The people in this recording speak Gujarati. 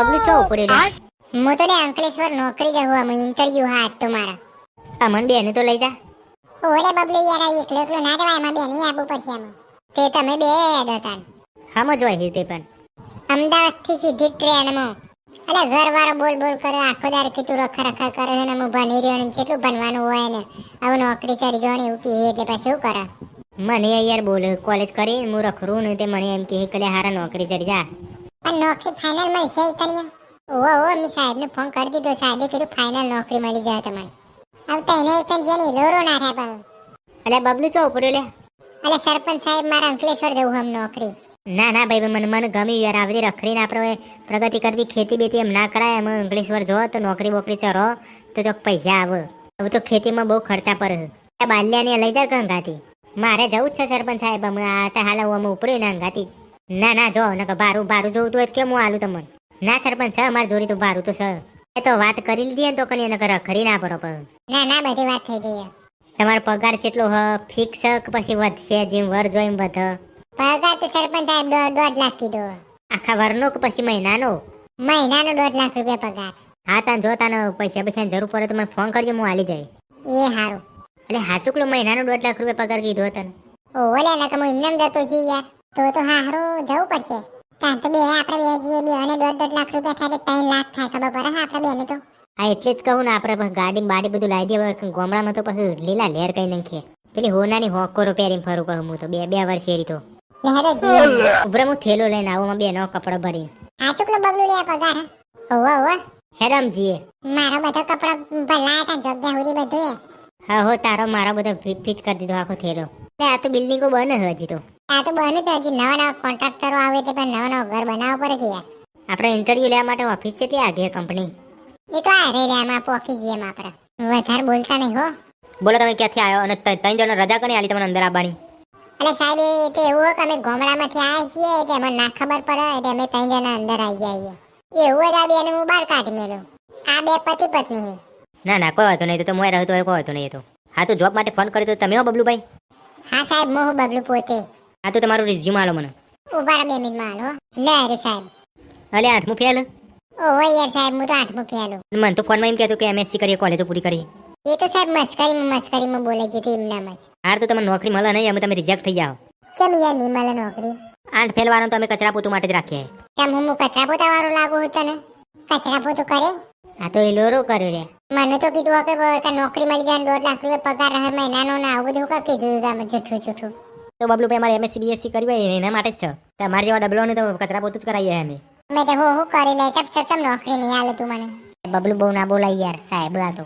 બબલું ચો લે હું તો ને અંકલેશ્વર નોકરી જવું આમ ઇન્ટરવ્યુ હા આજ તો મારા. આ બેને તો લઈ જા. ઓરે બબલુ યાર આ એકલો એકલો ના જવાય એમાં બેની આપવું પડશે આમાં. તે તમે બે હેડ હતા. હામાં જોઈ છે તે પણ. અમદાવાદથી સીધી ટ્રેનમાં અલે ઘર વાળો બોલ બોલ કરે આખો દાર કીધું તું રખા રખા કરે ને હું ભણી રહ્યો ને કેટલું ભણવાનું હોય ને આવું નોકરી ચડી જવાની એવું કહે એટલે પછી શું કરે? મને યાર બોલ કોલેજ કરી હું રખરું ને તે મને એમ કે કલે હારા નોકરી ચડી જા. પણ નોકરી ફાઇનલ મળશે એ તને ઓ મેં સાહેબને ફોન કરી દીધો. સાહેબે કીધું ફાઇનલ નોકરી મળી જાય તમારે હવે તો એને એક જેની લોરો ના થાય પણ. અલે બબલું ચો ઉપડ્યો લે? અલે સરપંચ સાહેબ મારા અંકલેશ્વર જવું હમ નોકરી. ના ના ભાઈ મને મને ગમ્યું યાર આવી રખડીને આપણે પ્રગતિ કરવી ખેતી બેતી એમ ના કરાય. એમ અંકલેશ્વર જો તો નોકરી બોકરી ચરો તો ચોક પૈસા આવે. હવે તો ખેતીમાં બહુ ખર્ચા પડે. બાલ્યા બાલ્યાને લઈ જા ગંગાથી મારે જવું જ છે સરપંચ સાહેબ અમે આ હાલ હું અમે ઉપડ્યું ને ગંગાથી ના ના જો નકર ભારું ભારું જોવું તો કેમ હું આલું તમને? ના સરપંચ છે અમારે જોડી તો ભારું તો છે. એ તો વાત કરી લીધી ને તો કની નકર રખડી ના પણ. ના ના બધી વાત થઈ ગઈ. તમારો પગાર કેટલો હ ફિક્સ કે પછી વધશે જેમ વર જોઈમ વધ? પગાર તો સરપંચ સાહેબ દોઢ દોઢ લાખ કીધો. આખા વરનો કે પછી મહિનાનો? મહિનાનો દોઢ લાખ રૂપિયા પગાર. હા તાન જો તાને પૈસા પૈસાની જરૂર પડે તો મને ફોન કરજો હું આલી જાય એ હારું. એટલે હાચુકલો મહિનાનો દોઢ લાખ રૂપિયા પગાર કીધો તને ઓલે ના હું એમને જતો છી યાર તો તો હારું જવું પડશે. ત્યાં તો બે આપણે બે જઈએ બે અને દોઢ દોઢ લાખ રૂપિયા થાય તો ત્રણ લાખ થાય ખબર પડે હા આપણે બેને તો. હા એટલે જ કહું ને આપણે ગાડી બાડી બધું લાવી દઈએ ગોમડામાં તો પછી લીલા લેર કઈ નાખીએ પેલી હોનાની હોકોરો પહેરીને ફરું કહું હું તો બે બે વર્ષ શેરી તો. ઉભરે હું થેલો લઈને આવું બે નો કપડો ભરીને. આ ચુકલો બગલું લે પગાર ઓવા ઓવા ઓવો હેરામ જીએ. મારો બધો કપડો ભલાયા તા જગ્યા હુરી બધું હા હો તારો મારો બધો ફિટ કરી દીધો આખો થેલો. આ તો બિલ્ડિંગો બને હજી તો. આ તો બને તો હજી નવા નવા કોન્ટ્રાક્ટરો આવે એટલે પણ નવા નવા ઘર બનાવવા પડે છે યાર. આપણે ઇન્ટરવ્યુ લેવા માટે ઓફિસ છે ત્યાં આગે કંપની એ તો આ રે આમાં પોકી એમ આપણે. વધારે બોલતા નહીં હો. બોલો તમે ક્યાંથી આવ્યો અને ત્રણ જણ રજા કરી આલી તમને અંદર આવવાની? એટલે સાહેબ એ તો એવું હોય કે અમે ગામડામાંથી આવ્યા છીએ એટલે અમને ના ખબર પડે એટલે અમે ત્રણ જણા અંદર આવી જઈએ એવું જ આ બેને હું બહાર કાઢી મેલું. આ બે પતિ પત્ની છે. ના ના કોઈ વાંધો નહીં તો મોય રહ્યો તો કોઈ વાંધો નહીં તો. હા તો જોબ માટે ફોન કર્યો તો તમે હો બબલુભાઈ? હા સાહેબ હું બબલું પોતે. હા તો તમારું રિઝ્યુમ આલો મને. ઊભા બે મિનિટમાં આલો લે અરે સાહેબ. અલે આઠમું ફેલ? ઓહો યાર સાહેબ હું તો આઠમું ફેલું મને તો ફોનમાં એમ કહેતો કે એમએસસી કરીએ કોલેજો પૂરી કરી. એ તો સાહેબ મસ્કરીમાં મસ્કરીમાં બોલે ગયું હતું એમનામ જ. હાર તો તમને નોકરી મળે નહીં અમે તમે રિજેક્ટ થઈ જાઓ. કેમ યાર નહીં મળે નોકરી? આઠ ફેલ વાળો તો અમે કચરા પોતું માટે જ રાખીએ. કેમ હું કચરા પોતા વાળો લાગુ હું તને? કચરા પોતું કરે? આ તો એ લોરો કર્યો રે. મને તો કીધું કે નોકરી મળી જાય દોઢ લાખ રૂપિયા પગાર હર મહિનાનો ને આવું બધું કીધું તમે જૂઠું જૂઠું. તો બબલુભાઈ અમારે એમએસસી બીએસસી કરવી હોય એના માટે જ છે. તમારે જેવા ડબલો ને તો કચરા પોતું જ કરાવીએ અમે. મેં તો હું કરી લે ચપ ચપ ચપ નોકરી નહીં આલે તું મને. બબલુ બહુ ના બોલાય યાર સાહેબ આ તો.